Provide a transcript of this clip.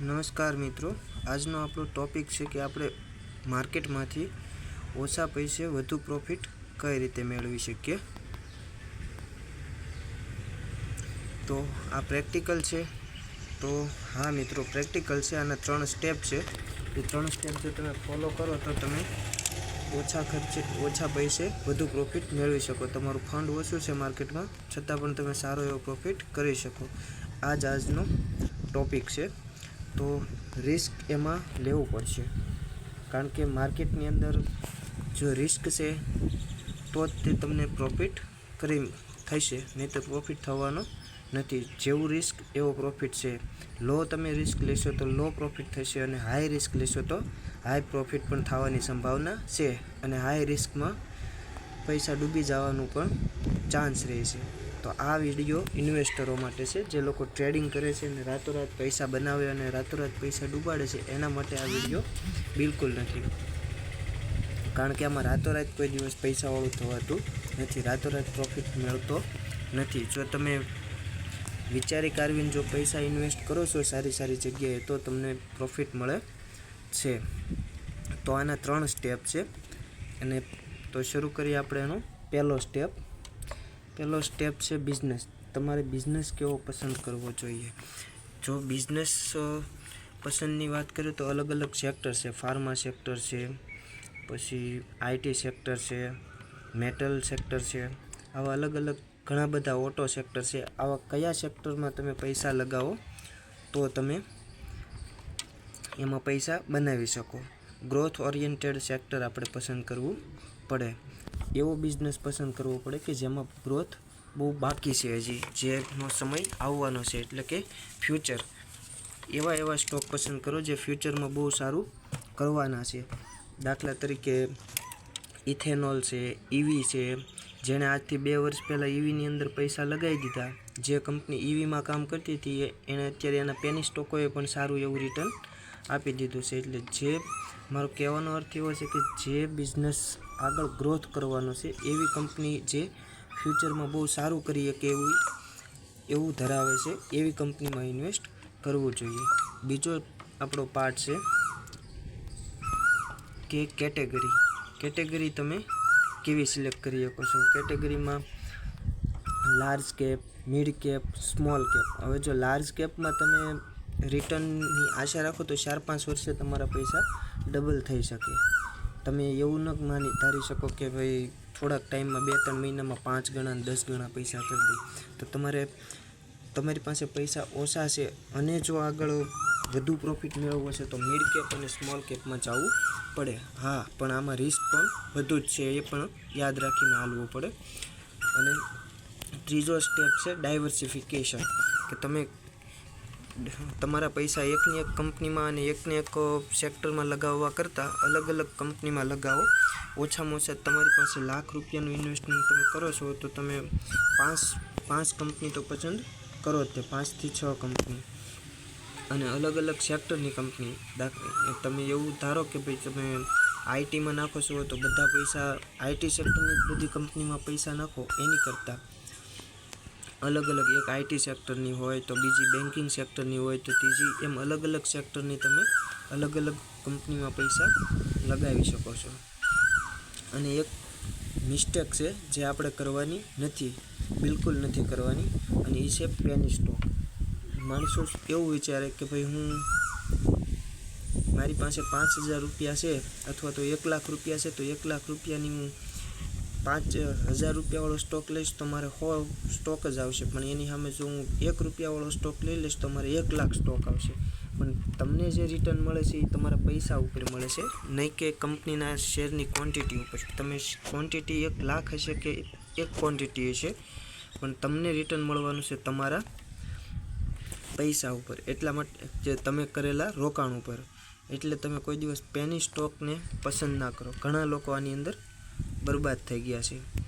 નમસ્કાર મિત્રો. આજનો આપણો ટોપિક છે કે આપણે માર્કેટમાંથી ઓછા પૈસે વધુ પ્રોફિટ કઈ રીતે મેળવી શકીએ? તો આ પ્રેક્ટિકલ છે. તો હા મિત્રો પ્રેક્ટિકલ છે આના ત્રણ સ્ટેપ છે. એ ત્રણ સ્ટેપ જો તમે ફોલો કરો તો તમે ઓછા ખર્ચે, ઓછા પૈસે વધુ પ્રોફિટ મેળવી શકો. તમારું ફંડ ઓછું છે માર્કેટમાં, છતાં પણ તમે સારો એવો પ્રોફિટ કરી શકો. આ જ આજનો ટોપિક છે. તો રિસ્ક એમાં લેવું પડશે. કારણ કે માર્કેટની અંદર જો રિસ્ક છે, તો જ તે તમને પ્રોફિટ કરી થશે. નહીં તો પ્રોફિટ થવાનો નથી. જેવું રિસ્ક એવો પ્રોફિટ છે. લો તમે રિસ્ક લેશો તો લો પ્રોફિટ થશે અને હાઈ રિસ્ક લેશો તો હાઈ પ્રોફિટ પણ થવાની સંભાવના છે. અને હાઈ રિસ્કમાં પૈસા ડૂબી જવાનું પણ ચાન્સ રહે છે. તો આ વીડિયો ઇન્વેસ્ટરો માટે છે. જે લોકો ટ્રેડિંગ કરે છે અને રાતોરાત પૈસા બનાવે અને રાતોરાત પૈસા ડૂબાડે છે, એના માટે આ વીડિયો બિલકુલ નથી. કારણ કે આમાં રાતોરાત કોઈ દિવસ પૈસાવાળું થવાતું નથી. રાતોરાત પ્રોફિટ મળતો નથી. જો તમે વિચારી કારવીને જો પૈસા ઇન્વેસ્ટ કરો છો સારી સારી જગ્યાએ, તો તમને પ્રોફિટ મળે છે. તો આના ત્રણ સ્ટેપ છે. અને તો શરૂ કરીએ આપણે એનો પહેલો સ્ટેપ પહેલો સ્ટેપ છે બિઝનેસ તમારે બિઝનેસ કેવો પસંદ કરવો જોઈએ? જો બિઝનેસ પસંદની વાત કરીએ તો અલગ અલગ સેક્ટર છે. ફાર્મા સેક્ટર છે, પછી આઈટી સેક્ટર છે મેટલ સેક્ટર છે, આવા અલગ અલગ ઘણા બધા ઓટો સેક્ટર છે. આવા કયા સેક્ટરમાં તમે પૈસા લગાવો તો તમે એમાં પૈસા બનાવી શકો. ગ્રોથ ઓરિએન્ટેડ સેક્ટર આપણે પસંદ કરવું પડે. એવો બિઝનેસ પસંદ કરવો પડે કે જેમાં ગ્રોથ બહુ બાકી છે હજી. જેનો સમય આવવાનો છે એટલે કે ફ્યુચર એવા એવા સ્ટોક પસંદ કરો જે ફ્યુચરમાં બહુ સારું કરવાના છે. દાખલા તરીકે ઇથેનોલ છે ઈવી છે, જેણે આજથી બે વર્ષ પહેલાં ઈવીની અંદર પૈસા લગાવી દીધા. જે કંપની ઈવીમાં કામ કરતી હતી એણે અત્યારે એના પેની સ્ટોકોએ પણ સારું એવું રિટર્ન આપી દીધું છે એટલે જે મારો કહેવાનો અર્થ એવો છે કે જે બિઝનેસ આગળ ગ્રોથ કરવાનો છે, એવી કંપની જે ફ્યુચરમાં બહુ સારું કરી શકે એવું એવું ધરાવે છે, એવી કંપનીમાં ઇન્વેસ્ટ કરવું જોઈએ. બીજો આપણો પાર્ટ છે કે કેટેગરી કેટેગરી તમે કેવી સિલેક્ટ કરી શકો છો? કેટેગરીમાં large cap mid cap small cap હવે જો લાર્જ કેપમાં તમે રિટર્નની આશા રાખો તો ચાર પાંચ વર્ષે તમારા પૈસા ડબલ થઈ શકે. તમે એવું ન માની, ધારી શકો કે ભાઈ થોડાક ટાઈમમાં બે ત્રણ મહિનામાં પાંચ ગણા દસ ગણા પૈસા કરી દે. તો તમારે, તમારી પાસે પૈસા ઓછા છે અને જો આગળ વધુ પ્રોફિટ મેળવવો છે તો મિડ કેપ અને સ્મોલ કેપમાં જવું પડે. હા, પણ આમાં રિસ્ક પણ વધુ જ છે, એ પણ યાદ રાખીને હાલવું પડે. અને ત્રીજો સ્ટેપ છે ડાયવર્સિફિકેશન કે તમે તમારા પૈસા એકની એક કંપનીમાં અને એકને એક સેક્ટરમાં લગાવવા કરતાં અલગ અલગ કંપનીમાં લગાવો. ઓછામાં ઓછા તમારી પાસે લાખ રૂપિયાનું ઇન્વેસ્ટમેન્ટ તમે કરો છો તો તમે પાંચ પાંચ કંપની તો પસંદ કરો તે, પાંચથી છ કંપની. અને અલગ અલગ સેક્ટરની કંપની તમે એવું ધારો કે ભાઈ તમે આઈટીમાં નાખો છો તો બધા પૈસા આઈટી સેક્ટરની બધી કંપનીમાં પૈસા નાખો એની કરતાં. અલગ અલગ એક આઈટી સેક્ટરની હોય તો બીજી બેન્કિંગ સેક્ટરની હોય તો ત્રીજી, એમ અલગ અલગ સેક્ટરની તમે અલગ અલગ કંપનીમાં પૈસા લગાવી શકો છો. અને એક મિસ્ટેક છે જે આપણે કરવાની નથી, બિલકુલ નથી કરવાની, અને એ છે પેની સ્ટોક માણસો એવું વિચારે કે ભાઈ હું મારી પાસે પાંચ હજાર રૂપિયા છે અથવા તો એક લાખ રૂપિયા છે, તો એક લાખ રૂપિયાની હું પાંચ હજાર રૂપિયાવાળો સ્ટોક લઈશ તો મારે સો સ્ટોક જ આવશે. પણ એની સામે જો હું એક રૂપિયાવાળો સ્ટોક લઈ લઈશ તો મારે એક લાખ સ્ટોક આવશે. પણ તમને જે રિટર્ન મળે છે એ તમારા પૈસા ઉપર મળે છે. નહીં કે કંપનીના શેરની ક્વોન્ટિટી ઉપર. તમે ક્વોન્ટિટી એક લાખ હશે કે એક ક્વોન્ટિટી હશે, પણ તમને રિટર્ન મળવાનું છે તમારા પૈસા ઉપર. એટલા માટે જે તમે કરેલા રોકાણ ઉપર. એટલે તમે કોઈ દિવસ પેની સ્ટોકને પસંદ ના કરો. ઘણા લોકો આની અંદર બરબાદ થઈ ગયા છે.